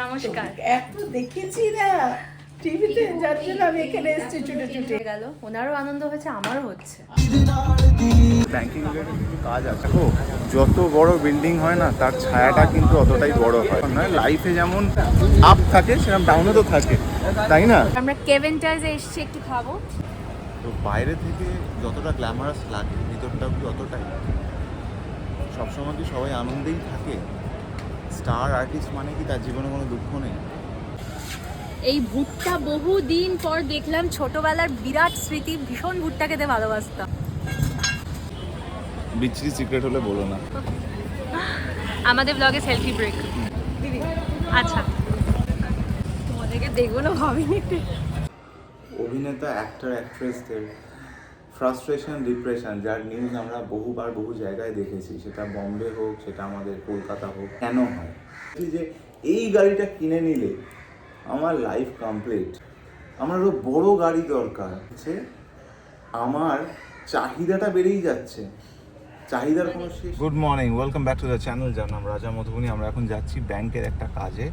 নমস্কার। এত দেখেছি না টিভিতে যার জন্য আমি এখানে এসেছি ছুটে ছুটে। গেল। ওনারও আনন্দ হচ্ছে আমারও হচ্ছে। ব্যাংকিং রিলেটেড কাজ আছে। দেখো যত বড় বিল্ডিং হয় না তার ছায়াটা কিন্তু অতটাই বড় হয়। না লাইফে যেমন আপ থাকে সেরকম ডাউনও তো থাকে। তাই না? আমরা কেভেন্টাইজে এসেছি একটু খাব। তো বাইরে থেকে যতটা গ্ল্যামারাস লাগে ভিতরটাও কি অতটাই? সবসময় কি সবাই আনন্দেই থাকে? স্টার আর্টিস্ট মানে কি তার জীবনে কোনো দুঃখ নেই? এই ভুট্টা বহু দিন পর দেখলাম ছোটবেলার বিরাট স্মৃতি ভীষণ ভুট্টা খেতে ভালোবাসতাম। বিচ্ছিরি সিক্রেট হলে বলো না। আমাদের ব্লগে সেলফি ব্রেক দিদি। আচ্ছা। তোমাদেরকে দেখব না ভাবিনি। অভিনেতা অ্যাক্টর অ্যাক্ট্রেসদের ফ্রাস্ট্রেশন ডিপ্রেশন যার নিউজ আমরা বহুবার বহু জায়গায় দেখেছি। সেটা বম্বে হোক সেটা আমাদের কলকাতা হোক কেন হয়? যে এই গাড়িটা কিনে নিলে আমার লাইফ কমপ্লিট আমার আরও বড় গাড়ি দরকার। হচ্ছে আমার চাহিদাটা বেড়েই যাচ্ছে। চাহিদার কোনো good morning welcome back to the channel যার নাম রাজা মধুবনী। আমরা এখন যাচ্ছি ব্যাংকের একটা কাজে।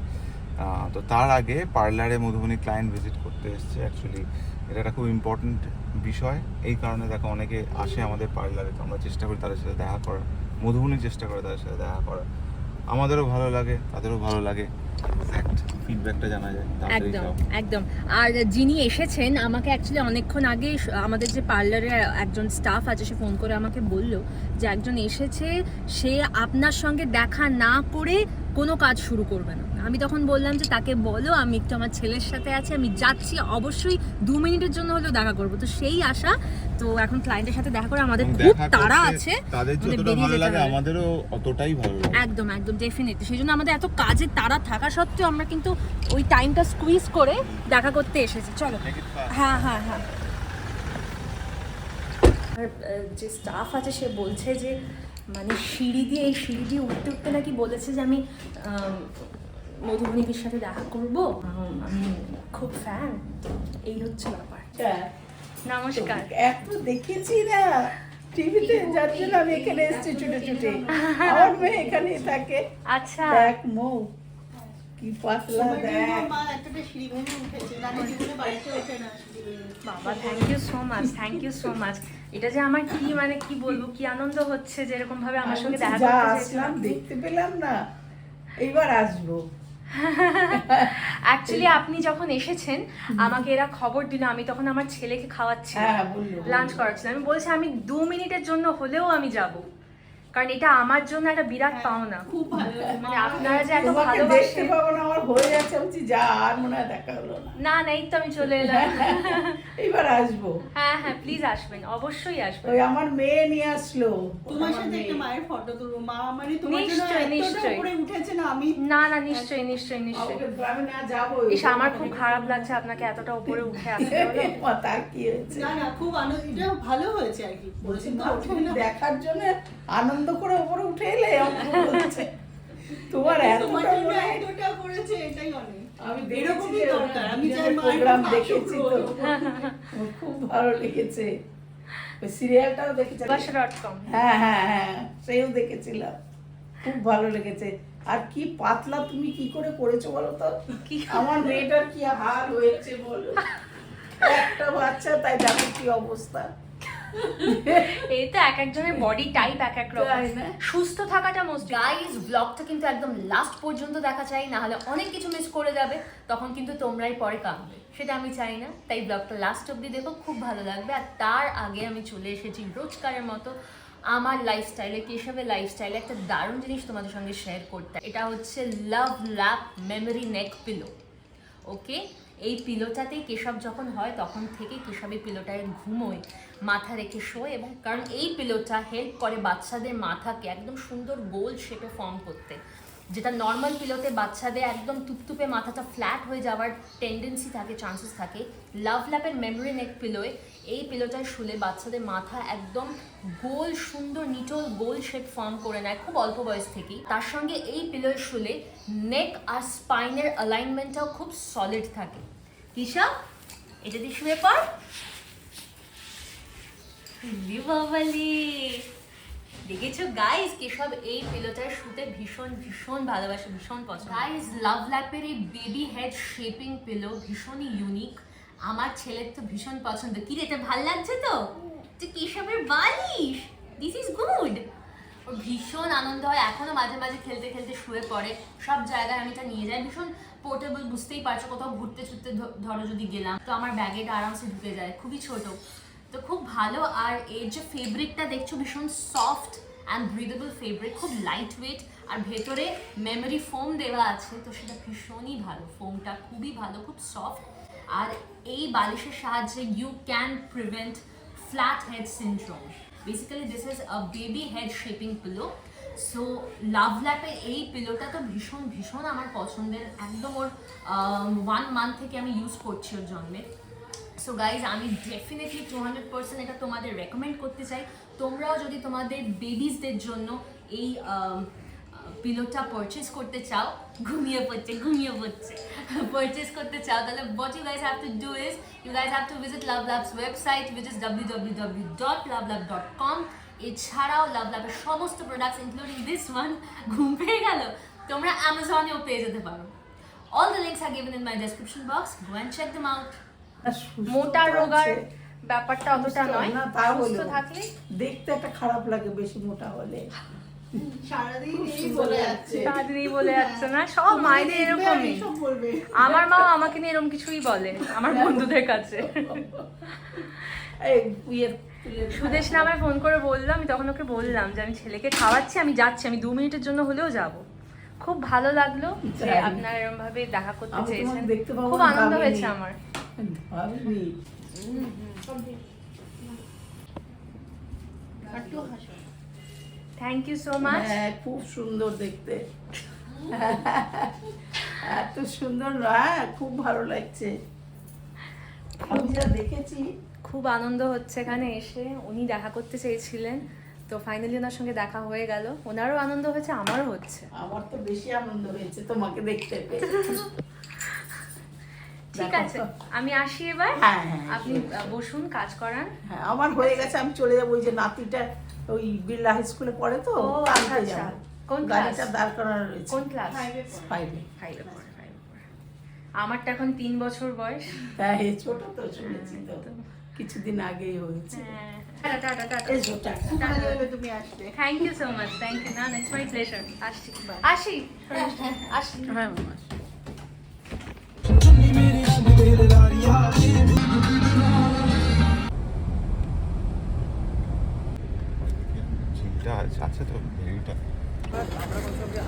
তো তার আগে পার্লারে মধুবনী ক্লায়েন্ট ভিজিট করতে এসছে অ্যাকচুয়ালি এটা একটা খুব ইম্পর্ট্যান্ট বিষয়। এই কারণে দেখো অনেকে আসে আমাদের পার্লারে তো আমরা চেষ্টা করি তাদের সাথে দেখা করার। মধুবনী চেষ্টা করে তাদের সাথে দেখা করার। আমাদেরও ভালো লাগে তাদেরও ভালো লাগে। ফিডব্যাকটা জানা যায়। একদম একদম। আর যিনি এসেছেন আমাকে অ্যাকচুয়ালি অনেকক্ষণ আগে আমাদের যে পার্লারে একজন স্টাফ আছে সে ফোন করে আমাকে বলল যে একজন এসেছে সে আপনার সঙ্গে দেখা না করে কোনো কাজ শুরু করবে না। আমি তখন বললাম যে তাকে বলো আমি একটু আমার ছেলের সাথে আছি আমি যাচ্ছি অবশ্যই দু মিনিটের জন্য হলেও দেখা করব। তো সেই আশা তো এখন ক্লায়েন্টের সাথে দেখা করে আমাদের খুব তাড়া আছে তাদের যতটা ভালো লাগে আমাদেরও অতটাই ভালো লাগে। একদম একদম ডেফিনেটলি সেই জন্য আমাদের এত কাজের তাড়া থাকা সত্ত্বেও আমরা কিন্তু ওই টাইমটা স্কুইজ করে দেখা করতে এসেছি। চলো. হ্যাঁ হ্যাঁ হ্যাঁ। যে স্টাফ আছে সে বলছে যে মানে সিঁড়ি দিয়ে এই সিঁড়ি দিয়ে উঠতে উঠতে নাকি বলেছে যে আমি মধুবনীদের সাথে দেখা করব। আমি খুব ফ্যান এই হচ্ছে ব্যাপার। নমস্কার। এত দেখেছি না। টিভিতে যার জন্য আমি এখানে এসেছি ছুটে ছুটে। আমার মেয়ে এখানেই থাকে। আচ্ছা। দেখ মৌ কি পাতলা দেখ। বাবা thank you so much thank you so much এটা যে আমার কি মানে কি বলব কি আনন্দ হচ্ছে যে এরকম ভাবে আমার সঙ্গে দেখা করতে আসলাম দেখতে পেলাম না। এবার আসব। অ্যাকচুয়ালি আপনি যখন এসেছেন আমাকে এরা খবর দিল আমি তখন আমার ছেলেকে খাওয়াচ্ছি হ্যাঁ বলল লাঞ্চ করাচ্ছিলাম। আমি বলছি আমি দু মিনিটের জন্য হলেও আমি যাব। কারণ এটা আমার জন্য একটা বিরাট পাওনা। খুব ভালো। মানে আপনারা যে এত ভালোবাসেন। পাবো না আমার হয়ে যাচ্ছে আমি বলছি, যা আর মনে হয় দেখা হলো না। না না এই তো আমি চলে এলাম। এইবার আসব। হ্যাঁ হ্যাঁ প্লিজ আসবেন অবশ্যই আসবেন। ওই আমার মেয়ে নিয়ে আসলো। তোমার সাথে একটা মায়ের ফটো তুলবো। মা মানে তোমার জন্য নিশ্চয়ই, উপরে উঠেছে না আমি না না নিশ্চয়ই নিশ্চয়ই গ্রামে না যাব ইস আমার খুব খারাপ লাগছে আপনাকে এতটা উপরে উঠে আসতে হলো। তার কি হয়েছে না না খুব আনন্দ এটা ভালো হয়েছে আর কি। বলছি। দেখার জন্য আনন্দ করে উপরে উঠে এলে তোমার তোমার এতটা মনে এতটা করেছে এটাই অনেক। আমি এরকমই দরকার? আমি চাই প্রোগ্রাম খুব দেখেছি তো। খুব ভালো লেগেছে। ওই সিরিয়ালটাও দেখেছি। হ্যাঁ হ্যাঁ হ্যাঁ সেও দেখেছিলাম। খুব ভালো লেগেছে। আর কি পাতলা তুমি কি করে করেছ বলো তো? কি? আমার মেয়েটার কি হাল হয়েছে বলো? একটা বাচ্চা তাই দেখো কি অবস্থা। এই তো এক একজনের বডি টাইপ এক এক রকম। সুস্থ থাকাটা মোস্ট গাইজ ব্লগটা কিন্তু একদম লাস্ট পর্যন্ত দেখা চাই না হলে অনেক কিছু মিস করে যাবে তখন কিন্তু তোমরাই পরে কাঁদবে। সেটা আমি চাই না তাই ব্লগটা লাস্ট অবধি দেখো খুব ভালো লাগবে। আর তার আগে আমি চলে এসেছি রোজকারের মতো আমার লাইফস্টাইলে কেশবের লাইফস্টাইলে একটা দারুণ জিনিস তোমাদের সঙ্গে শেয়ার করতে। এটা হচ্ছে লাভ ল্যাপ মেমোরি নেক পিলো ওকে এই পিলোটাতেই কেশব যখন হয়, তখন থেকে কেশব এই পিলোটায় ঘুমোয়, মাথা রেখে শোয় এবং কারণ এই পিলোটা হেল্প করে বাচ্চাদের মাথাকে একদম সুন্দর গোল শেপে ফর্ম করতে। যেটা নর্মাল পিলোতে বাচ্চাদের একদম তুপতুপে মাথাটা ফ্ল্যাট হয়ে যাওয়ার টেন্ডেন্সি থাকে চান্সেস থাকে। লাভ ল্যাপের মেমোরি নেক পিলোয় এই পিলোটায় শুলে বাচ্চাদের মাথা একদম গোল, সুন্দর, নিটল, গোল শেপ ফর্ম করে নেয়, খুব অল্প বয়স থেকেই। তার সঙ্গে এই পিলোয় শুলে নেক আর স্পাইনের অ্যালাইনমেন্টটাও খুব সলিড থাকে। কিসা এটা দিয়ে শুয়ে লি বাবালি দেখেছ? গাইস কেশব এই পিলোটার শুতে ভীষণ ভীষণ ভালোবাসে, ভীষণ পছন্দ। গাইস লাভ ল্যাপের এই বেবি হেড শেপিং পিলো ভীষণই ইউনিক আমার ছেলের তো ভীষণ পছন্দ। কি রে এটা ভালো লাগছে তো? যে কেশবের বালিশ? দিস ইজ গুড ওর ভীষণ আনন্দ হয়। এখনও মাঝে মাঝে খেলতে খেলতে শুয়ে পড়ে। সব জায়গায় আমি এটা নিয়ে যাই। ভীষণ পোর্টেবল বুঝতেই পারছ কোথাও ঘুরতে, ছুটতে ধরো যদি গেলাম। তো আমার ব্যাগে এটা আরামসে ঢুকে যায়। খুবই ছোট। তো খুব ভালো। আর এর যে ফেব্রিকটা দেখছ, ভীষণ সফট অ্যান্ড ব্রিদেবল ফেব্রিক খুব লাইট ওয়েট আর ভেতরে মেমরি ফোম দেওয়া আছে, তো সেটা ভীষণই ভালো। ফোমটা খুবই ভালো, খুব সফট আর এই বালিশের সাহায্যে you can prevent flat head syndrome basically this is a baby head shaping pillow so love ল্যাপের এই পিলোটা তো ভীষণ ভীষণ আমার পছন্দের। একদম ওর ওয়ান মান্থ থেকে আমি ইউজ করছি ওর জন্মে। সো গাইজ আমি ডেফিনেটলি টু হান্ড্রেড পার্সেন্ট এটা তোমাদের রেকমেন্ড করতে চাই তোমরাও যদি তোমাদের বেবিসদের জন্য এই পিলোটা পারচেস করতে চাও, ঘুমিয়ে পড়ছে ঘুমিয়ে পড়ছে পারচেস করতে চাও, তাহলে what you guys have to do is, you guys have to visit Love Lab's website, which is www.lovelab.com এছাড়াও লাভ লাভের সমস্ত প্রোডাক্টস ইনক্লুডিং দিস ওয়ান ঘুম পেয়ে গেল তোমরা অ্যামাজনেও পেয়ে যেতে পারো All the links are given in my description box. Go and check them out. মোটা রোগার ব্যাপারটা অতটা নয় সুস্থ থাকলে দেখতে একটা খারাপ লাগে বেশি মোটা হলে। বলে যাচ্ছে। না সব মায়েদের এরকমই। আমার মা আমাকে নিয়ে এরকম কিছুই বলে আমার বন্ধুদের কাছে। এই ইয়ে সুদেশ না আমায় ফোন করে বলল আমি তখন ওকে বললাম যে আমি ছেলেকে খাওয়াচ্ছি আমি যাচ্ছি আমি দু মিনিটের জন্য হলেও যাব। খুব ভালো লাগল যে। আপনারা এরকম ভাবে দেখা করতে চেয়েছেন। দেখতে খুব আনন্দ হয়েছে আমার। ভাবিনি থ্যাংক ইউ সো মাচ হ্যাঁ খুব সুন্দর দেখতে। এত সুন্দর হ্যাঁ খুব ভালো লাগছে। আমি যা দেখেছি। খুব আনন্দ হচ্ছে এখানে এসে। উনি দেখা করতে চেয়েছিলেন তো ফাইনালি ওনার সঙ্গে দেখা হয়ে গেল। ওনারও আনন্দ হয়েছে আমারও হচ্ছে। আমার তো বেশি আনন্দ হয়েছে তোমাকে দেখতে পেয়ে। ঠিক আছে আমি আসি এবার। হ্যাঁ, হ্যাঁ, আপনি বসুন কাজ করান। হ্যাঁ আমার হয়ে গেছে আমি চলে যাব ওই যে নাতিটা ওই বিড়লা হাই স্কুলে পড়ে তো আনতে আচ্ছা, যাব। কোন গাড়িটা দাঁড় করানো রয়েছে। কোন ক্লাস ফাইভে ফাইভে ফাইভে আমারটা এখন তিন বছর বয়স। হ্যাঁ এই ছোট তো শুনেছি তো। কিছুদিন আগেই হয়েছে। হ্যাঁ thank you so much thank you না ইটস মাই প্লেজার আসছি। আসি আসি। হ্যাঁ আছে আছে তো ভেরিটা।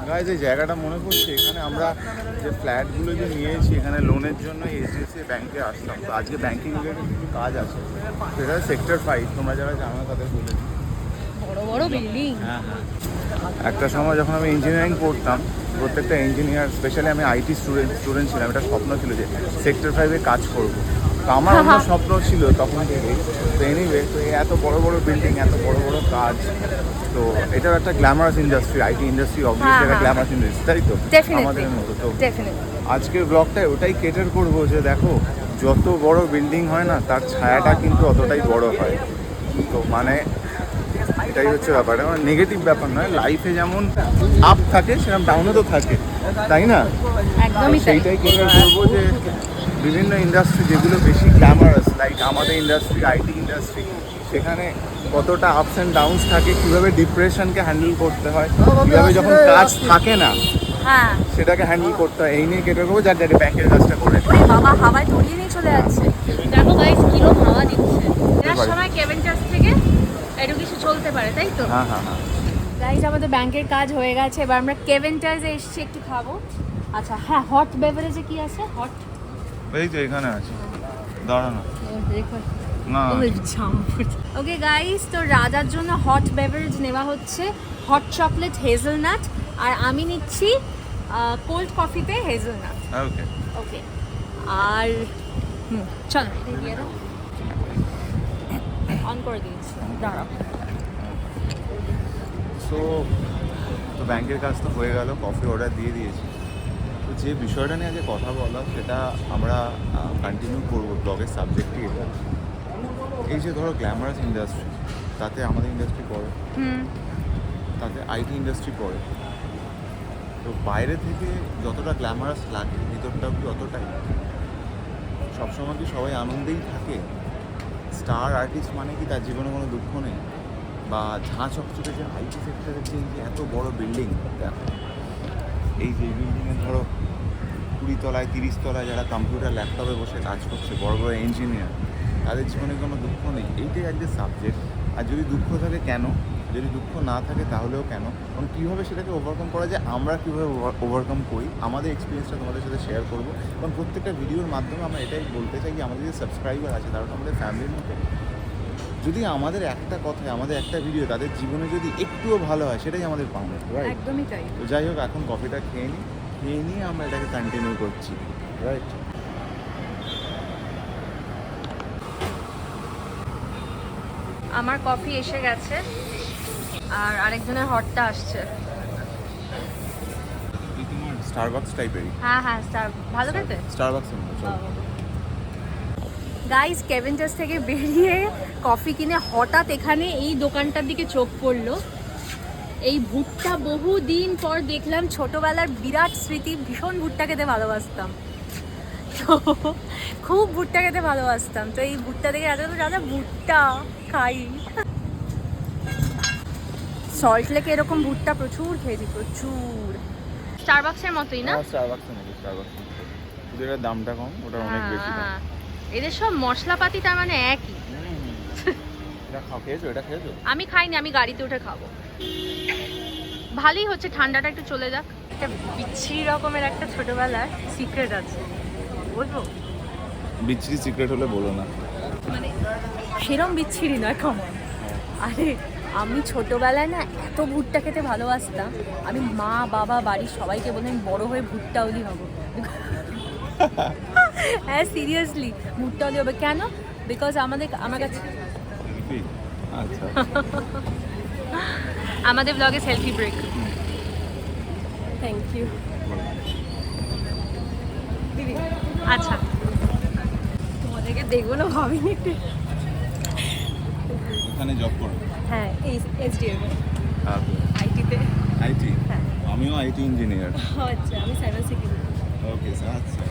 গাইজ এই জায়গাটা মনে পড়ছে এখানে আমরা যে ফ্ল্যাটগুলো যে নিয়েছি এখানে লোনের জন্য এইচডিএফসি ব্যাংকে আসতাম তো আজকে ব্যাংকিং রিলেটেড কিছু কাজ আছে। সেটা সেক্টর ফাইভ তোমরা যারা জানো তাদের বলে দিই। বড় বড় বিল্ডিং হ্যাঁ হ্যাঁ। একটা সময় যখন আমি ইঞ্জিনিয়ারিং পড়তাম প্রত্যেকটা ইঞ্জিনিয়ার স্পেশালি আমি আইটি স্টুডেন্ট স্টুডেন্ট ছিলাম এটা স্বপ্ন ছিল যে সেক্টর ফাইভে কাজ করব। তো আমার অন্য স্বপ্ন ছিল তখন থেকে। তো এনিওয়ে তো এত বড় বড় বিল্ডিং এত বড় বড় কাজ তো এটাও একটা glamorous industry IT industry obviously একটা। গ্ল্যামারাস ইন্ডাস্ট্রি তাই তো? আমাদের মতো তো আজকের ব্লগটায় ওটাই কেটার করব যে দেখো যত বড় বিল্ডিং হয় না তার ছায়াটা কিন্তু অতটাই বড় হয়। তো মানে এটাই হচ্ছে ব্যাপার। মানে নেগেটিভ ব্যাপার নয় লাইফে যেমন আপ থাকে সেরকম ডাউনও তো থাকে। তাই না? একদমই সেইটাই কেটার করব যে বিভিন্ন ইন্ডাস্ট্রি যেগুলো বেশি গ্ল্যামারাস লাইক আমাদের ইন্ডাস্ট্রি আইটি ইন্ডাস্ট্রি সেখানে কতটা আপস অ্যান্ড ডাউনস থাকে কীভাবে ডিপ্রেশনকে হ্যান্ডেল করতে হয় কীভাবে যখন কাজ থাকে না হ্যাঁ। সেটাকে হ্যান্ডেল করতে হয় এই নিয়ে কেটে করব যার যার ব্যাংকের কাজটা করে বাবা হাওয়ায় তলিয়ে নিয়ে চলে যাচ্ছে। দেখো গাইস কিরম হাওয়া দিচ্ছে। এর সময় একটু কিছু চলতে পারে তাই তো? হ্যাঁ হ্যাঁ হ্যাঁ। গাইজ আমাদের ব্যাংকের কাজ হয়ে গেছে। এবার আমরা কেভেন্টাসে এসেছি একটু খাব। আচ্ছা হ্যাঁ হট বেভারেজে কি আছে? হট এই তো এখানে আছে। দাঁড়ানো। না। ওকে গাইস তো রাজার জন্য হট বেভারেজ নেওয়া হচ্ছে। হট চকলেট হেজেলনাট আর আমি নিচ্ছি কোল্ড কফিতে হেজেলনাট ওকে ওকে আর চলো দিয়ে দাও। অন করে দিয়েছি। দাঁড়াও। সো তো ব্যাংকের কাজ তো হয়ে গেল কফি অর্ডার দিয়ে দিয়েছি। তো যে বিষয়টা নিয়ে আজকে কথা বলা সেটা আমরা কন্টিনিউ করব ব্লগের সাবজেক্টই এটা। এই যে ধরো গ্ল্যামারাস ইন্ডাস্ট্রি তাতে আমাদের ইন্ডাস্ট্রি পড়ে। তাতে আইটি ইন্ডাস্ট্রি পড়ে। তো বাইরে থেকে যতটা গ্ল্যামারাস লাগে ভিতরটা অতটাই? সবসময় কি সবাই আনন্দেই থাকে? স্টার আর্টিস্ট মানে কি? তার জীবনে কোনো দুঃখ নেই? বা ঝাঁ চকচকে যে আইটি সেক্টরের যে এত বড় বিল্ডিং এই যে বিল্ডিংয়ে ধরো কুড়ি তলায়, তিরিশ তলায় যারা কম্পিউটার ল্যাপটপে বসে কাজ করছে, বড় বড় ইঞ্জিনিয়ার তাদের জীবনে কোনো দুঃখ নেই? এইটাই একটা সাবজেক্ট আর যদি দুঃখ থাকে, কেন? যদি দুঃখ না থাকে তাহলেও কেন? এবং কীভাবে সেটাকে ওভারকাম করা যায় আমরা কীভাবে ওভারকাম করি আমাদের এক্সপিরিয়েন্সটা তোমাদের সাথে শেয়ার করব। এবং প্রত্যেকটা ভিডিওর মাধ্যমে আমরা এটাই বলতে চাই যে আমাদের যে সাবস্ক্রাইবার আছে তারা তো আমাদের ফ্যামিলির মতো। যদি আমাদের একটা কথায় আমাদের একটা ভিডিও তাদের জীবনে যদি একটুও ভালো হয় সেটাই আমাদের পাওনা রাইট একদমই তাই। তো যাই হোক এখন কফিটা খেয়ে নিই খেয়ে নিয়ে আমরা এটাকে কন্টিনিউ করছি রাইট আমার কফি এসে গেছে। আর আরেকজনের হটটা আসছে। স্টারবাকস টাইপেরই হ্যাঁ হ্যাঁ স্টার ভালো খেতে? চলো। গাইস কেভেন্টাস থেকে বেরিয়ে কফি কিনে হঠাৎ এখানে এই দোকানটার দিকে চোখ পড়ল। এই ভুট্টা বহু দিন পর দেখলাম ছোটবেলার বিরাট স্মৃতি ভীষণ ভুট্টা খেতে ভালোবাসতাম। তো খুব ভুট্টা খেতে ভালোবাসতাম। তো এই ভুট্টা দেখে রাজা রাজা ভুট্টা খাই। সল্ট লেকে এরকম ভুট্টা প্রচুর খেয়েছি প্রচুর। স্টারবাক্সের মতোই না? স্টারবাকসের মতো স্টারবাকস শুধু দামটা কম ওটা অনেক বেশি হ্যাঁ, এদের সব মশলাপাতি তার মানে একই। এটা খাও খেয়েছো এটা খেয়েছো? আমি খাইনি আমি গাড়িতে উঠে খাব। ভালোই হচ্ছে ঠান্ডাটা একটু চলে যাক। একটা বিচ্ছিরি রকমের একটা ছোটবেলার সিক্রেট আছে। বলব? বিচ্ছিরি সিক্রেট হলে বলো না। মানে সেরম বিচ্ছিরি নয় কমন আরে আমি ছোটোবেলায় না এত ভুট্টা খেতে ভালোবাসতাম। আমি মা বাবা বাড়ির সবাইকে বলে আমি বড় হয়ে ভুট্টা অলি হব। হ্যাঁ সিরিয়াসলি ভুট্টা অলি হবে। কেন? বিকজ আমাদের আমার কাছে আচ্ছা। আমাদের ব্লগে সেলফি ব্রেক থ্যাংক ইউ দিদি আচ্ছা। তোমাদেরকে দেখব না ভাবিনি। একটু এখানে জব করো। হ্যাঁ এই এসডিএম আচ্ছা। আইটিতে আইটি হ্যাঁ। আমিও আইটি ইঞ্জিনিয়ার আচ্ছা আমি সাইবার সিকিউরিটি ওকে আচ্ছা আচ্ছা।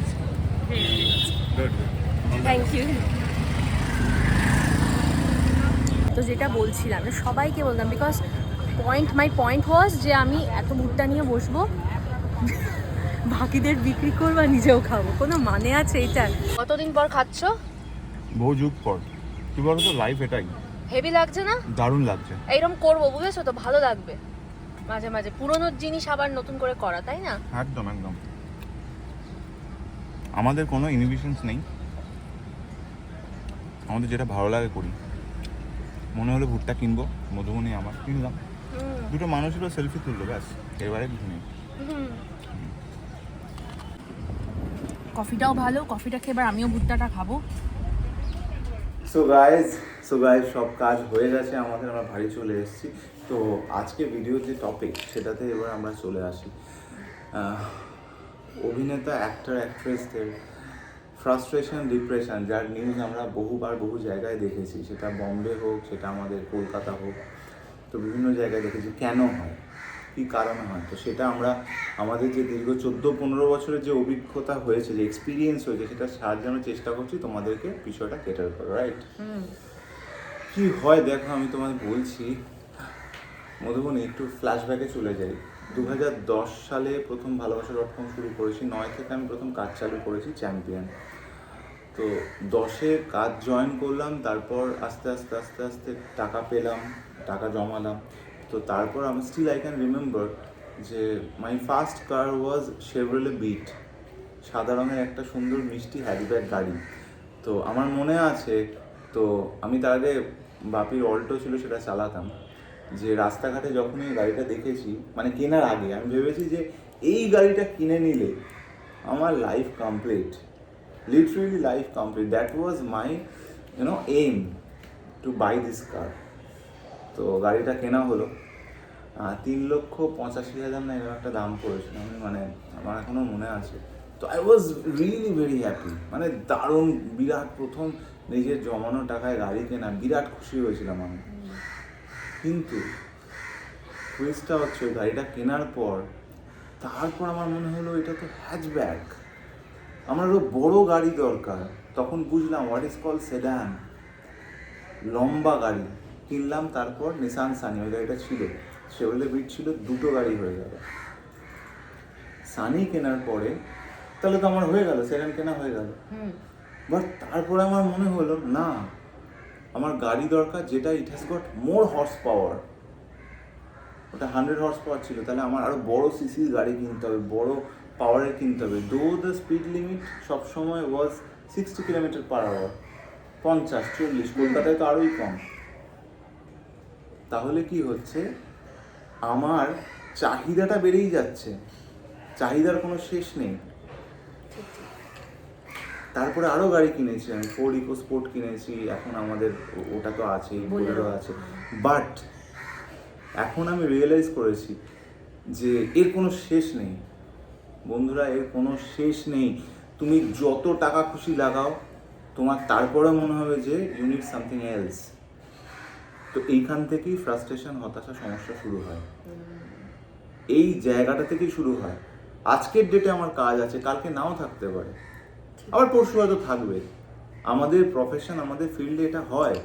গুড থ্যাংক ইউ তো যেটা বলছিলাম সবাইকে বললাম because point my point was যে আমি এত ভুট্টা নিয়ে বসবো বাকিদের বিক্রি করব নিজেও খাব। কোনো মানে আছে এটা কতদিন পর খাচ্ছ? বহু যুগ পর। কি বলতো লাইফ এটাই। হেভি লাগছে না? দারুণ লাগছে। এইরকম করব বুঝেছ তো? ভালো লাগবে। মাঝে মাঝে। পুরোনো জিনিস আবার নতুন করে করা তাই না? একদম একদম। আমাদের কোনো ইনহিবিশনস নেই। আমাদের যেটা ভালো লাগে করি। মনে হলো ভুট্টা কিনবো মধুবনী আমার কিনলাম। দুটো মানুষেরও সেলফি তুললো ব্যাস। এবারে কিছু নেই। কফিটাও ভালো কফিটা খেয়ে এবার আমিও ভুট্টাটা খাব। সো গাইজ সো গাইজ সব কাজ হয়ে গেছে, আমাদের আমরা বাড়ি চলে এসেছি। তো আজকে ভিডিওর যে টপিক সেটাতে এবার আমরা চলে আসি। অভিনেতা অ্যাক্টর অ্যাক্ট্রেসদের ফ্রাস্ট্রেশন ডিপ্রেশন যার নিউজ আমরা বহুবার বহু জায়গায় দেখেছি। সেটা বম্বে হোক, সেটা আমাদের কলকাতা হোক, তো বিভিন্ন জায়গায় দেখেছি। কেন হয়? কী কারণে হয়? তো সেটা আমরা, আমাদের যে দীর্ঘ চোদ্দ পনেরো বছরের যে অভিজ্ঞতা হয়েছে, যে এক্সপিরিয়েন্স হয়েছে, সেটা সাজানোর চেষ্টা করছি। তোমাদেরকে বিষয়টা কেটার করো রাইট কি হয় দেখো, আমি তোমায় বলছি। মধুবনী, একটু ফ্ল্যাশব্যাকে চলে যাই। দু সালে প্রথম ভালোবাসা ডট কম শুরু করেছি। নয় থেকে আমি প্রথম কাজ চালু করেছি চ্যাম্পিয়ন তো দশে কাজ জয়েন করলাম, তারপর আস্তে আস্তে আস্তে আস্তে টাকা পেলাম, টাকা জমালাম। তো তারপর আমি স্টিল আই ক্যান রিমেম্বার যে my first car was শেভরলে bit সাদা রঙের একটা সুন্দর মিষ্টি হ্যারিব্যাগ গাড়ি। তো আমার মনে আছে, তো আমি তার আগে বাপির অল্টো ছিল, সেটা চালাতাম। যে রাস্তাঘাটে যখনই গাড়িটা দেখেছি মানে কেনার আগে, আমি ভেবেছি যে এই গাড়িটা কিনে নিলে আমার life complete literally life complete that was my you know aim to buy this car তো গাড়িটা কেনা হলো। তিন লক্ষ পঁচাশি হাজার না এরকম একটা দাম পড়েছিল। আমি মানে আমার এখনও মনে আছে। তো I was really very happy মানে দারুণ, বিরাট প্রথম নিজের জমানো টাকায় গাড়ি কেনা, বিরাট খুশি হয়েছিলাম আমি। কিন্তু টুইস্টটা হচ্ছে, ওই গাড়িটা কেনার পর, তারপর আমার মনে হলো এটা তো হ্যাচব্যাক আমার আরও বড় গাড়ি দরকার। তখন বুঝলাম হোয়াট ইজ কল সেডান লম্বা গাড়ি। কিনলাম, তারপর নিসান সানি ওই গাড়িটা ছিল। সেগুলো বিট ছিল, দুটো গাড়ি হয়ে গেল। সানি কেনার পরে, তাহলে তো আমার হয়ে গেল সেডান কেনা হয়ে গেল। বাট তারপরে আমার মনে হলো, না, আমার গাড়ি দরকার যেটা it has got more horsepower ওটা হান্ড্রেড হর্স পাওয়ার ছিল, তাহলে আমার আরও বড় সিসির গাড়ি কিনতে হবে, বড় পাওয়ারের কিনতে হবে। দো দ্য স্পিড লিমিট সবসময় was sixty kilometre per hour পঞ্চাশ, চল্লিশ, কলকাতায় তো আরোই কম। তাহলে কি হচ্ছে? আমার চাহিদাটা বেড়েই যাচ্ছে, চাহিদার কোনো শেষ নেই। তারপরে আরও গাড়ি কিনেছি আমি ফোর ইকো স্পোর্ট কিনেছি এখন আমাদের ওটা তো আছেই বোলেরো আছে। বাট এখন আমি রিয়েলাইজ করেছি যে এর কোনো শেষ নেই। বন্ধুরা এর কোনো শেষ নেই। তুমি যত টাকা খুশি লাগাও তোমার তারপরে মনে হবে যে ইউনিট সামথিং এলস তো এইখান থেকেই ফ্রাস্ট্রেশন হতাশা সমস্যা শুরু হয়। এই জায়গাটা থেকেই শুরু হয়। আজকের ডেটে আমার কাজ আছে কালকে নাও থাকতে পারে। আবার পরশু হয়তো থাকবে। আমাদের প্রফেশন আমাদের ফিল্ডে এটা হয়।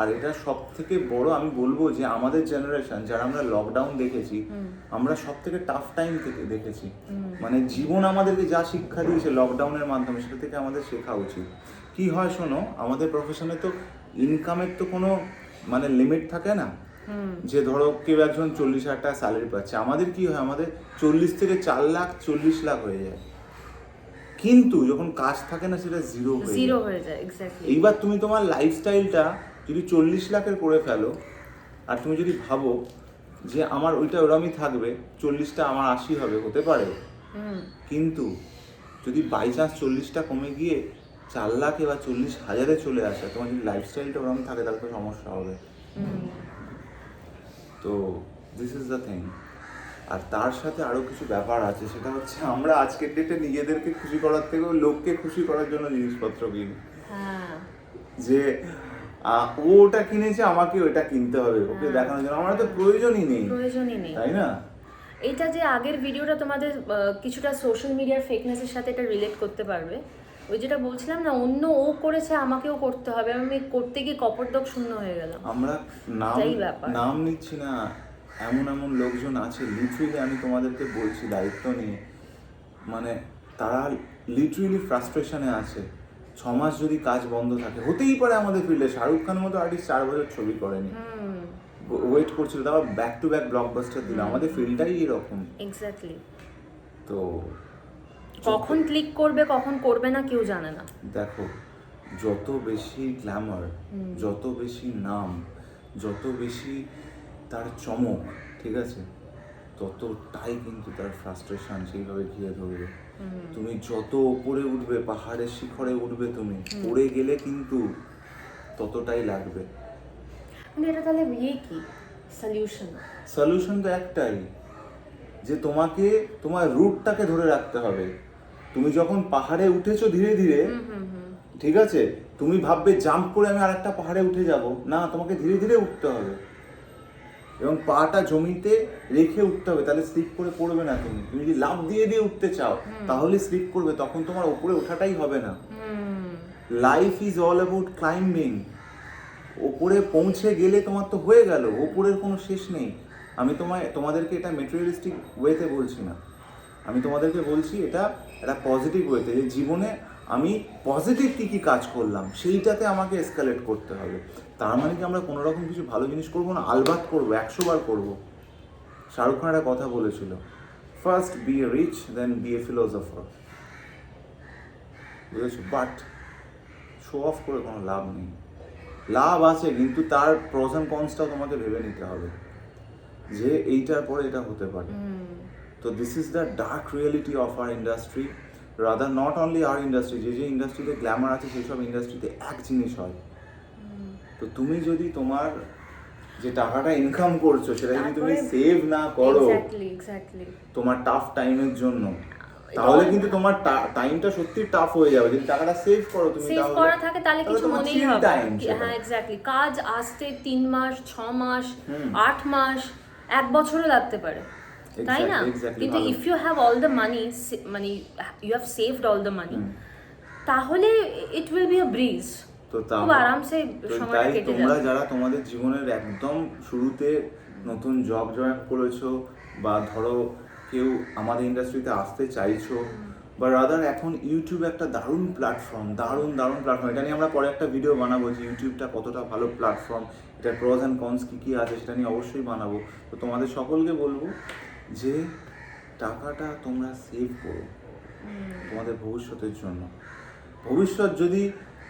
আর এটা সব থেকে বড় আমি বলব যে আমাদের জেনারেশন যারা আমরা লকডাউন দেখেছি আমরা সব থেকে টাফ টাইম থেকে দেখেছি। মানে জীবন আমাদেরকে যা শিক্ষা দিয়েছে লকডাউনের মাধ্যমে সেটা থেকে আমাদের শেখা উচিত। কি হয় শোনো আমাদের প্রফেশনে তো ইনকামের তো কোনো মানে লিমিট থাকে না। যে ধরো কেউ একজন চল্লিশ হাজার টাকা স্যালারি পাচ্ছে আমাদের কি হয় আমাদের চল্লিশ থেকে চার লাখ চল্লিশ লাখ হয়ে যায়। কিন্তু যখন কাজ থাকে না সেটা জিরো হয়ে জিরো যায় হয়ে যায় এক্স্যাক্টলি এইবার তুমি তোমার লাইফস্টাইলটা যদি চল্লিশ লাখের করে ফেলো আর তুমি যদি ভাবো যে আমার ওইটা ওরমই থাকবে চল্লিশটা আমার আশি হবে হতে পারে। কিন্তু যদি বাই চান্স চল্লিশটা কমে গিয়ে চার লাখে বা চল্লিশ হাজারে চলে আসে তোমার যদি লাইফস্টাইলটা ওরকম থাকে তাহলে তো সমস্যা হবে। তো দিস ইজ দ্য থিং আর তার সাথে আরও কিছু ব্যাপার আছে সেটা হচ্ছে আমরা আজকের ডেটে নিজেদেরকে খুশি করার থেকেও লোককে খুশি করার জন্য জিনিসপত্র কিনি। হ্যাঁ। যে ও ওটা কিনেছে আমাকে ওটা কিনতে হবে ওকে দেখানোর জন্য। আমার তো প্রয়োজনই নেই। প্রয়োজনই নেই। তাই না? এটা যে আগের ভিডিওটা তোমাদের কিছুটা সোশ্যাল মিডিয়ার ফেকনেসের সাথে এটা রিলেট করতে পারবে। ওই যেটা বলছিলাম না অন্য ও করেছে আমাকেও করতে হবে। আমি করতে গিয়ে কপরদক শূন্য হয়ে গেলাম। আমরা নাম। নাম নিচ্ছি না। এমন এমন লোকজন আছে লিটারেলি আমি তোমাদেরকে বলছি দায়িত্ব নিয়ে। মানে তারা লিটারেলি ফ্রাস্ট্রেশনে আছে। ছ মাস যদি কাজ বন্ধ থাকে হতেই পারে আমাদের ফিল্ডে শাহরুখ খানের মতো আর্টিস্ট চার বছর ছবি করেনি। ওয়েট করছিল তারপর ব্যাক টু ব্যাক ব্লকবাস্টার দিল। আমাদের ফিল্ডটাই এরকম। এক্স্যাক্টলি তো কখন ক্লিক করবে কখন করবে না কেউ জানে না। দেখো যত বেশি গ্ল্যামার যত বেশি নাম যত বেশি তার চমক ঠিক আছে? ততটাই কিন্তু তার ফ্রাস্ট্রেশন সেইভাবে ঘিরে ধরবে। তুমি যত উপরে উঠবে পাহাড়ের শিখরে উঠবে তুমি পড়ে গেলে কিন্তু ততটাই লাগবে। মানে এটা তাহলে ইয়ে কি? সলিউশন সলিউশন তো একটাই যে তোমাকে তোমার রুটটাকে ধরে রাখতে হবে। তুমি যখন পাহাড়ে উঠেছো ধীরে ধীরে ঠিক আছে? তুমি ভাববে জাম্প করে আমি আরেকটা পাহাড়ে উঠে যাব। না তোমাকে ধীরে ধীরে উঠতে হবে। এবং পাটা জমিতে রেখে উঠতে হবে তাহলে স্লিপ করে পড়বে না তুমি। তুমি যদি লাভ দিয়ে দিয়ে উঠতে চাও তাহলে স্লিপ করবে তখন তোমার উপরে ওঠাটাই হবে না। Life is all about climbing ওপরে পৌঁছে গেলে তোমার তো হয়ে গেল ওপরের কোনো শেষ নেই। আমি তোমায় তোমাদেরকে এটা মেটেরিয়ালিস্টিক ওয়েতে বলছি না। আমি তোমাদেরকে বলছি এটা একটা পজিটিভ ওয়েতে যে জীবনে আমি পজিটিভ কী কী কাজ করলাম সেইটাতে আমাকে এসকালেট করতে হবে। তার মানে কি আমরা কোনো রকম কিছু ভালো জিনিস করব না? আলবাত করব একশো বার করব? শাহরুখ খান একটা কথা বলেছিল first be a rich then be a philosopher বুঝেছ? বাট শো অফ করে কোনো লাভ নেই। লাভ আছে কিন্তু তার প্রস অ্যান্ড কনসটাও তোমাকে ভেবে নিতে হবে যে এইটার পরে এটা হতে পারে। তো this is the dark reality of our industry rather not only our industry যে যে ইন্ডাস্ট্রিতে গ্ল্যামার আছে সেই সব ইন্ডাস্ট্রিতে এক জিনিস হয়। তো তুমি যদি তোমার যে টাকাটা ইনকাম করছ সেটা যদি তুমি সেভ না করো তোমার টাফ টাইমের জন্য তাহলে কিন্তু তোমার টাইমটা সত্যি টাফ হয়ে যাবে। যদি টাকাটা সেভ করো তুমি সেভ করা থাকে তাহলে কিছু মনেই হবে। হ্যাঁ এক্স্যাক্টলি কাজ আসতে তিন মাস ছ মাস। আট মাস এক বছরও লাগতে পারে। তাই না? কিন্তু if you have all the money মানে you have saved all the money তাহলে it will be a bridge তো খুব আরামসে সময়টা তাই তোমরা যারা তোমাদের জীবনের একদম শুরুতে নতুন জব জয়েন করেছ বা ধরো কেউ আমাদের ইন্ডাস্ট্রিতে আসতে চাইছো বা রাদার এখন ইউটিউব একটা দারুণ প্ল্যাটফর্ম দারুণ দারুণ প্ল্যাটফর্ম এটা নিয়ে আমরা পরে একটা ভিডিও বানাবো যে ইউটিউবটা কতটা ভালো প্ল্যাটফর্ম এটা প্রোজ অ্যান্ড কনস কী কী আছে সেটা নিয়ে অবশ্যই বানাবো। তো তোমাদের সকলকে বলব যে টাকাটা তোমরা সেভ করো তোমাদের ভবিষ্যতের জন্য। ভবিষ্যৎ যদি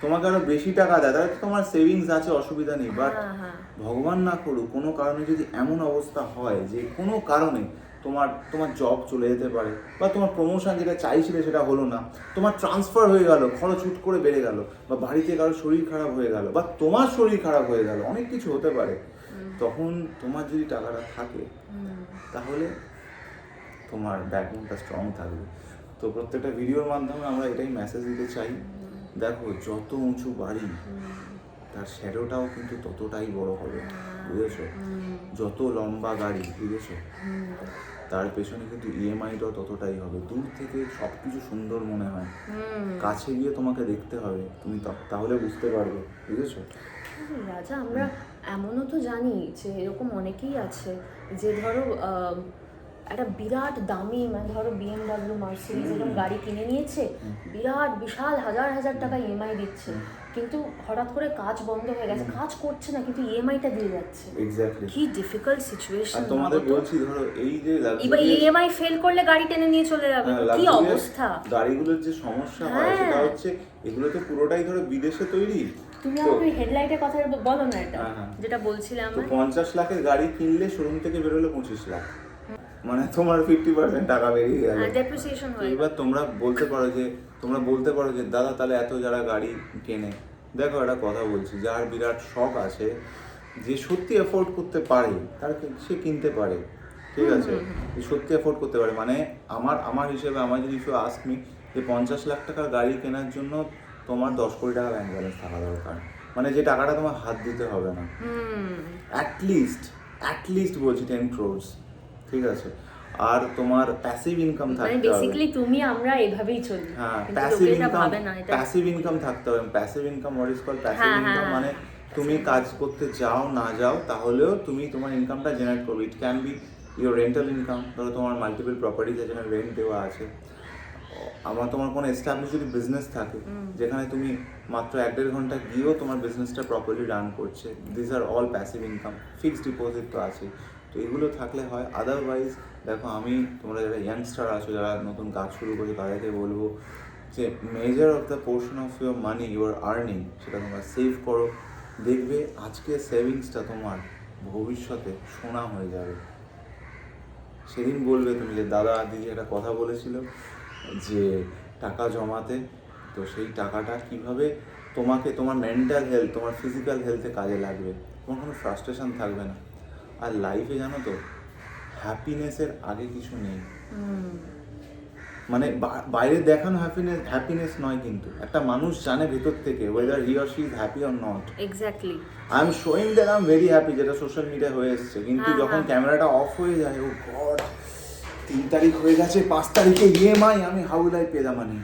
তোমাকে আরও বেশি টাকা দেয় তাহলে তোমার সেভিংস আছে অসুবিধা নেই বাট হ্যাঁ, হ্যাঁ। ভগবান না করুক কোনো কারণে যদি এমন অবস্থা হয় যে কোনো কারণে তোমার তোমার জব চলে যেতে পারে বা তোমার প্রমোশন যেটা চাইছিলে সেটা হলো না তোমার ট্রান্সফার হয়ে গেল খরচ হুট করে বেড়ে গেল বা বাড়িতে কারও শরীর খারাপ হয়ে গেল বা তোমার শরীর খারাপ হয়ে গেল অনেক কিছু হতে পারে তখন তোমার যদি টাকাটা থাকে তাহলে তোমার ব্যাকবোনটা স্ট্রং থাকবে। তো প্রত্যেকটা ভিডিওর মাধ্যমে আমরা এটাই মেসেজ দিতে চাই। দেখো, যত উঁচু বাড়ি, তার শ্যাডোটাও কিন্তু ততটাই বড় হবে, বুঝেছ? যত লম্বা গাড়ি, বুঝেছ? তার পেছনে কিন্তু ইএমআইটাও ততটাই হবে। দূর থেকে সব কিছু সুন্দর মনে হয়। কাছে গিয়ে তোমাকে দেখতে হবে। তুমি তাহলে বুঝতে পারবে, বুঝেছ? রাজা, আমরা এমনও তো জানি যে এরকম অনেকেই আছে যে ধরো একটা বিরাট দামি মানে ধরো বিএমডাব্লিউ মার্সিডিজ এরকম গাড়ি কিনে নিয়েছে বিরাট বিশাল হাজার হাজার টাকা ইএমআই দিচ্ছে। কিন্তু হঠাৎ করে কাজ বন্ধ হয়ে গেছে। কাজ করছে না কিন্তু ইএমআইটা দিয়ে যাচ্ছে। এক্স্যাক্টলি কি ডিফিকাল্ট সিচুয়েশন তোমাদের বলছি ধরো এই যে এবার ইএমআই ফেল করলে গাড়ি টেনে নিয়ে চলে যাবে। হ্যাঁ, কি অবস্থা? গাড়িগুলোর যে সমস্যা হয় হ্যাঁ। সেটা হচ্ছে এগুলো তো পুরোটাই ধরো বিদেশে তৈরি। তুমি আমাকে হেডলাইটের কথা বলো না এটা হ্যাঁ। যেটা বলছিলাম পঞ্চাশ লাখের গাড়ি কিনলে শোরুম থেকে বেরোলো পঁচিশ লাখ। মানে তোমার ফিফটি পার্সেন্ট টাকা বেরিয়ে গেল। তো হয়ে এবার তোমরা বলতে পারো যে তোমরা বলতে পারো যে দাদা তাহলে এত যারা গাড়ি কেনে দেখো একটা কথা বলছি যার বিরাট শখ আছে যে সত্যি এফোর্ড করতে পারে তার সে কিনতে পারে ঠিক আছে? সত্যি এফোর্ড করতে পারে মানে আমার আমার হিসেবে আমার যদি ইস্যু আসমি যে পঞ্চাশ লাখ টাকার গাড়ি কেনার জন্য তোমার দশ কোটি টাকা ব্যাংক ব্যালেন্স থাকা দরকার মানে যে টাকাটা তোমার হাত দিতে হবে না। হুম। অ্যাটলিস্ট অ্যাটলিস্ট বলছি টেন ক্রোডস ঠিক আছে। আর তোমার প্যাসিভ ইনকাম মানে থাকতে হবে। বেসিক্যালি তুমি আমরা এভাবেই চলি। হ্যাঁ প্যাসিভ ইনকাম প্যাসিভ ইনকাম থাকতে হবে। Passive income what is call passive income মানে তুমি কাজ করতে যাও না যাও তাহলেও তুমি তোমার ইনকামটা জেনারেট করবে। It can be your rental income ধরো তোমার মাল্টিপল প্রপার্টিজ যেখানে রেন্ট দেওয়া আছে। আমার তোমার কোনো এস্টাবলিশ যদি বিজনেস থাকে যেখানে তুমি মাত্র এক দেড় ঘণ্টা গিয়েও তোমার বিজনেসটা প্রপারলি রান করছে। This are all passive income fixed deposit তো আছে তো এগুলো থাকলে হয়। আদারওয়াইজ দেখো আমি তোমরা যারা ইয়াংস্টার আছো, যারা নতুন কাজ শুরু করছ, তাদেরকে বলব যে major of the portion of your money your earning সেটা তোমরা সেভ করো। দেখবে আজকে সেভিংসটা তোমার ভবিষ্যতে সোনা হয়ে যাবে। সেদিন বলবে তুমি যে, দাদা দিদি একটা কথা বলেছিল যে টাকা জমাতে, তো সেই টাকাটা কীভাবে তোমাকে, তোমার মেন্টাল হেলথ তোমার ফিজিক্যাল হেলথে কাজে লাগবে? তোমার কোনো ফ্রাস্ট্রেশন থাকবে না। আর লাইফে জানো তো হ্যাপিনেসের আগে কিছু নেই। মানে বাইরে দেখানো হ্যাপিনেস হ্যাপিনেস নয় কিন্তু। একটা মানুষ জানে ভেতর থেকে whether he or she is happy or not exactly I am showing that I am very happy যেটা সোশ্যাল মিডিয়া হয়ে এসছে। কিন্তু হ্যাঁ, যখন হ্যাঁ। ক্যামেরাটা অফ হয়ে যায় ও গড তিন তারিখ হয়ে গেছে পাঁচ তারিখে ইএমআই আমি how I pay the money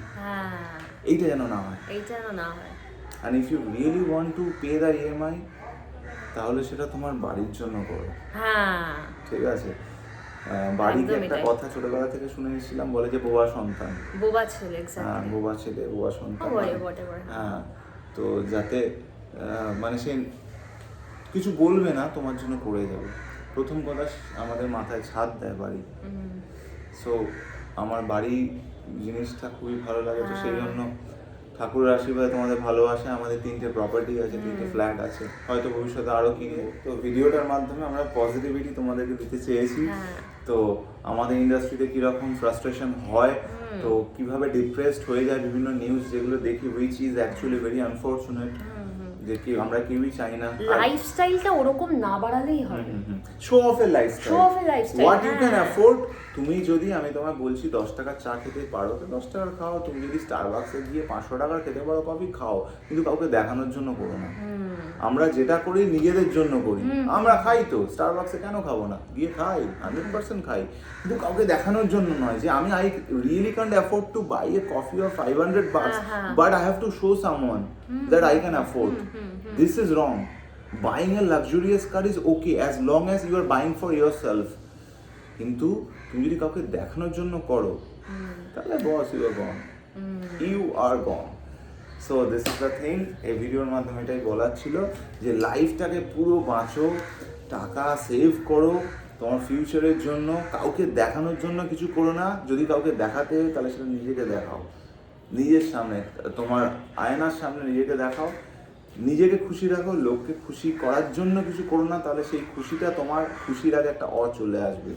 এইটা যেন না হয়। এইটা যেন না হয়। And if you really want to pay the EMI তাহলে সেটা তোমার বাড়ির জন্য করো। হ্যাঁ। ঠিক আছে? বাড়িতে একটা কথা ছোটবেলা থেকে শুনে এসেছিলাম বলে যে বোবা সন্তান। বোবা ছেলে হ্যাঁ বোবা ছেলে বোবা সন্তান হ্যাঁ তো যাতে মানে সে কিছু বলবে না তোমার জন্য করে যাবে। প্রথম কথা আমাদের মাথায় ছাদ দেয় বাড়ি। সো আমার বাড়ি জিনিসটা খুবই ভালো লাগে তো সেই জন্য ঠাকুরের আশীর্বাদে তোমাদের ভালোবাসে আমাদের তিনটে প্রপার্টি আছে তিনটে ফ্ল্যাট আছে। হয়তো ভবিষ্যতে আরও কিনবো তো ভিডিওটার মাধ্যমে আমরা পজিটিভিটি তোমাদেরকে দিতে চেয়েছি। হ্যাঁ। তো আমাদের ইন্ডাস্ট্রিতে কীরকম ফ্রাস্ট্রেশন হয় তো কীভাবে ডিপ্রেসড হয়ে যায় বিভিন্ন নিউজ যেগুলো দেখি which is actually very unfortunate যে কি আমরা কেউই চাই না। লাইফস্টাইলটা ওরকম না বাড়ালেই হবে শো অফ এর লাইফস্টাইল Show off এর lifestyle, হোয়াট ইউ ক্যান হ্যাঁ। অ্যাফোর্ড তুমি যদি আমি তোমায় বলছি দশ টাকার চা খেতে পারো তো দশ টাকার খাও। তুমি যদি স্টার বাক্সে গিয়ে পাঁচশো টাকার খেতে পারো কফি খাও। কিন্তু কাউকে দেখানোর জন্য করো না। আমরা যেটা করি নিজেদের জন্য করি। আমরা খাই তো। স্টার বাক্সে কেন খাব না? গিয়ে খাই হান্ড্রেড পার্সেন্ট খাই। কিন্তু কাউকে দেখানোর জন্য নয় যে আমি I really can't afford to buy a coffee of five hundred bucks but I have to show someone that I can afford this is wrong buying a luxurious car is okay as long as you are buying for yourself কিন্তু তুমি যদি কাউকে দেখানোর জন্য করো তাহলে boss you are gone you are gone so this is the thing এই ভিডিওর মাধ্যমে এটাই বলার ছিল যে লাইফটাকে পুরো বাঁচো টাকা সেভ করো তোমার ফিউচারের জন্য কাউকে দেখানোর জন্য কিছু করো না। যদি কাউকে দেখাতে হয় তাহলে সেটা নিজেকে দেখাও। নিজের সামনে তোমার আয়নার সামনে নিজেকে দেখাও। নিজেকে খুশি রাখো লোককে খুশি করার জন্য কিছু করো না তাহলে সেই খুশিটা তোমার খুশির আগে একটা অ চলে আসবে।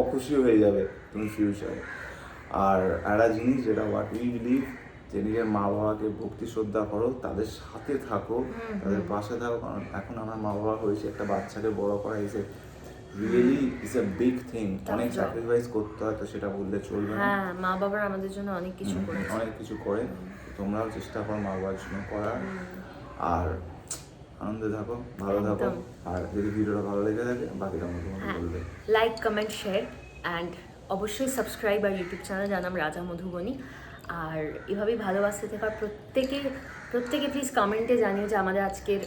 অখুশি হয়ে যাবে তুমি ফিউচারে আর একটা জিনিস যেটা হোয়াট উই বিলিভ যে নিজের মা বাবাকে ভক্তি শ্রদ্ধা করো তাদের সাথে থাকো তাদের পাশে থাকো কারণ এখন আমার মা বাবা হয়েছে একটা বাচ্চাকে বড় করা is a really is a big thing অনেক. স্যাক্রিফাইস করতে হয় তো সেটা বললে চলবে না। হ্যাঁ মা বাবার আমাদের জন্য অনেক কিছু করেছে। অনেক কিছু করে। তোমরাও চেষ্টা করো মা বাবার জন্য করার। আর আনন্দে থাকো ভালো থাকো। আর যদি ভিডিওটা ভালো লেগে থাকে বাকিটা আমাকে মনে হ্যাঁ বলবে। লাইক কমেন্ট শেয়ার অ্যান্ড অবশ্যই সাবস্ক্রাইব আর ইউটিউব চ্যানেল যার নাম রাজা মধুবনী। আর এভাবেই ভালোবাসতে থাকার প্রত্যেকে প্রত্যেকে প্লিজ কমেন্টে জানিও যে আমাদের আজকের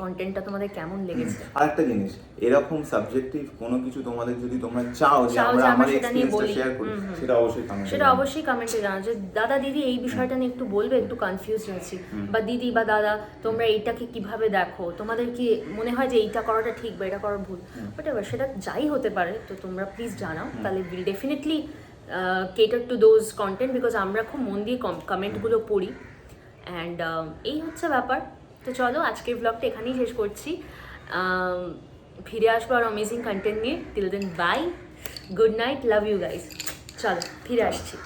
কন্টেন্টটা তোমাদের কেমন লেগেছে। আর একটা জিনিস এরকম সাবজেক্টিভ কোনো কিছু তোমাদের যদি তোমরা চাও যে আমরা আমাদের সেটা এক্সপেরিয়েন্সটা শেয়ার করি। সেটা অবশ্যই কমেন্ট সেটা অবশ্যই কমেন্টে জানাও। যে দাদা দিদি এই বিষয়টা নিয়ে একটু বলবে একটু কনফিউজ আছি বা দিদি বা দাদা তোমরা এইটাকে কীভাবে দেখো? তোমাদের কি মনে হয় যে এইটা করাটা ঠিক বা এটা করা ভুল? বাট সেটা যাই হতে পারে তো তোমরা প্লিজ জানাও। তাহলে will definitely cater to those content because আমরা খুব মন দিয়ে কমেন্টগুলো পড়ি। অ্যান্ড এই হচ্ছে ব্যাপার। তো চলো, আজকের ব্লগটা এখানেই শেষ করছি। ফিরে আসব আর অ্যামেজিং কন্টেন্ট নিয়ে। Till then bye good night love you guys চলো, ফিরে আসছি।